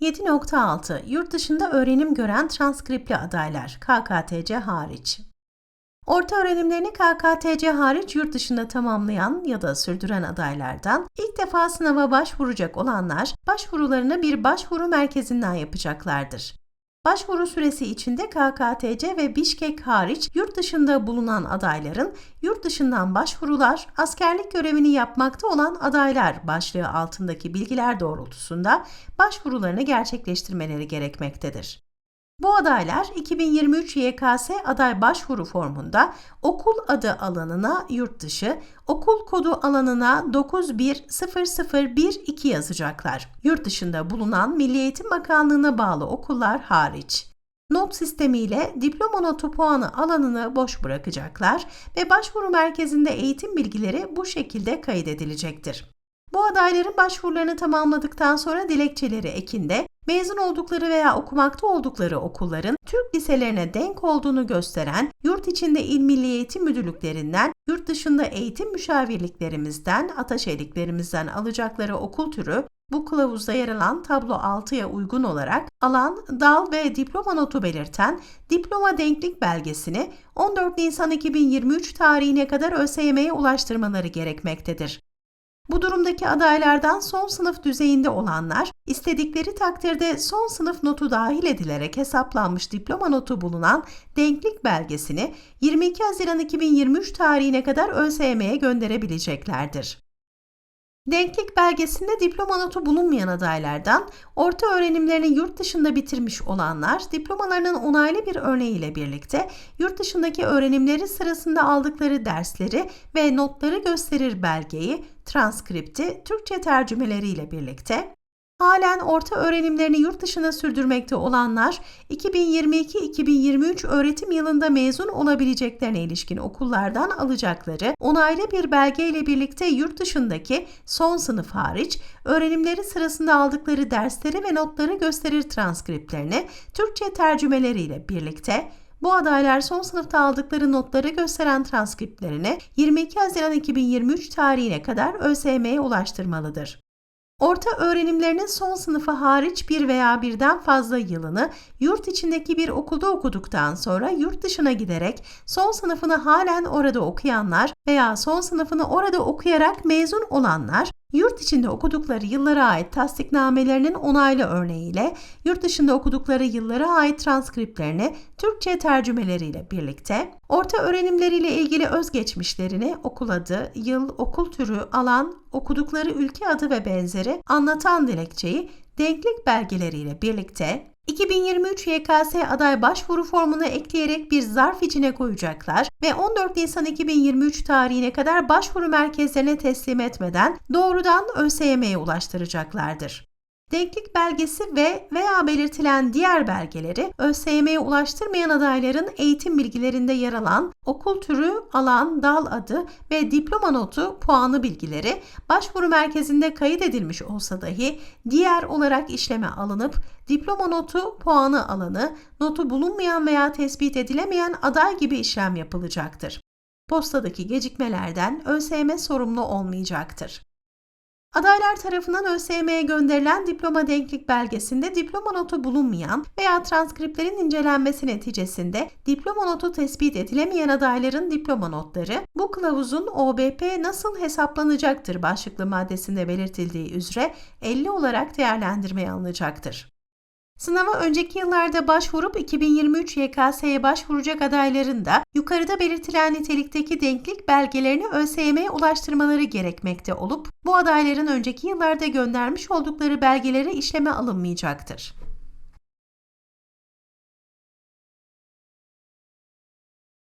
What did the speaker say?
7.6 Yurt dışında öğrenim gören transkripli adaylar KKTC hariç. Orta öğrenimlerini KKTC hariç yurt dışında tamamlayan ya da sürdüren adaylardan ilk defa sınava başvuracak olanlar başvurularını bir başvuru merkezinden yapacaklardır. Başvuru süresi içinde KKTC ve Bişkek hariç yurt dışında bulunan adayların yurt dışından başvurular, askerlik görevini yapmakta olan adaylar başlığı altındaki bilgiler doğrultusunda başvurularını gerçekleştirmeleri gerekmektedir. Bu adaylar 2023 YKS aday başvuru formunda okul adı alanına yurt dışı, okul kodu alanına 910012 yazacaklar. Yurt dışında bulunan Milli Eğitim Bakanlığı'na bağlı okullar hariç. Not sistemiyle diploma notu puanı alanını boş bırakacaklar ve başvuru merkezinde eğitim bilgileri bu şekilde kaydedilecektir. Bu adayların başvurularını tamamladıktan sonra dilekçeleri ekinde mezun oldukları veya okumakta oldukları okulların Türk liselerine denk olduğunu gösteren yurt içinde İl Milli Eğitim Müdürlüklerinden, yurt dışında eğitim müşavirliklerimizden, ataşehirliklerimizden alacakları okul türü bu kılavuzda yer alan tablo 6'ya uygun olarak alan, dal ve diploma notu belirten diploma denklik belgesini 14 Nisan 2023 tarihine kadar ÖSYM'ye ulaştırmaları gerekmektedir. Bu durumdaki adaylardan son sınıf düzeyinde olanlar, istedikleri takdirde son sınıf notu dahil edilerek hesaplanmış diploma notu bulunan denklik belgesini 22 Haziran 2023 tarihine kadar ÖSYM'ye gönderebileceklerdir. Denklik belgesinde diploma notu bulunmayan adaylardan orta öğrenimlerini yurt dışında bitirmiş olanlar diplomalarının onaylı bir örneğiyle birlikte yurt dışındaki öğrenimleri sırasında aldıkları dersleri ve notları gösterir belgeyi, transkripti Türkçe tercümeleriyle birlikte Halen orta öğrenimlerini yurt dışına sürdürmekte olanlar 2022-2023 öğretim yılında mezun olabileceklerine ilişkin okullardan alacakları onaylı bir belge ile birlikte yurt dışındaki son sınıf hariç öğrenimleri sırasında aldıkları dersleri ve notları gösterir transkriptlerini Türkçe tercümeleriyle birlikte bu adaylar son sınıfta aldıkları notları gösteren transkriptlerini 22 Haziran 2023 tarihine kadar ÖSYM'ye ulaştırmalıdır. Orta öğrenimlerinin son sınıfı hariç bir veya birden fazla yılını yurt içindeki bir okulda okuduktan sonra yurt dışına giderek son sınıfını halen orada okuyanlar veya son sınıfını orada okuyarak mezun olanlar Yurt içinde okudukları yıllara ait tasdiknamelerinin onaylı örneğiyle yurt dışında okudukları yıllara ait transkriplerini Türkçe tercümeleriyle birlikte orta öğrenimleriyle ilgili özgeçmişlerini okul adı, yıl, okul türü, alan, okudukları ülke adı ve benzeri anlatan dilekçeyi denklik belgeleriyle birlikte 2023 YKS aday başvuru formuna ekleyerek bir zarf içine koyacaklar ve 14 Nisan 2023 tarihine kadar başvuru merkezlerine teslim etmeden doğrudan ÖSYM'ye ulaştıracaklardır. Denklik belgesi ve veya belirtilen diğer belgeleri ÖSYM'ye ulaştırmayan adayların eğitim bilgilerinde yer alan okul türü, alan, dal adı ve diploma notu, puanı bilgileri başvuru merkezinde kayıt edilmiş olsa dahi diğer olarak işleme alınıp diploma notu, puanı alanı, notu bulunmayan veya tespit edilemeyen aday gibi işlem yapılacaktır. Postadaki gecikmelerden ÖSYM sorumlu olmayacaktır. Adaylar tarafından ÖSYM'ye gönderilen diploma denklik belgesinde diploma notu bulunmayan veya transkriplerin incelenmesi neticesinde diploma notu tespit edilemeyen adayların diploma notları bu kılavuzun OBP nasıl hesaplanacaktır başlıklı maddesinde belirtildiği üzere 50 olarak değerlendirmeye alınacaktır. Sınava önceki yıllarda başvurup 2023 YKS'ye başvuracak adayların da yukarıda belirtilen nitelikteki denklik belgelerini ÖSYM'ye ulaştırmaları gerekmekte olup bu adayların önceki yıllarda göndermiş oldukları belgeleri işleme alınmayacaktır.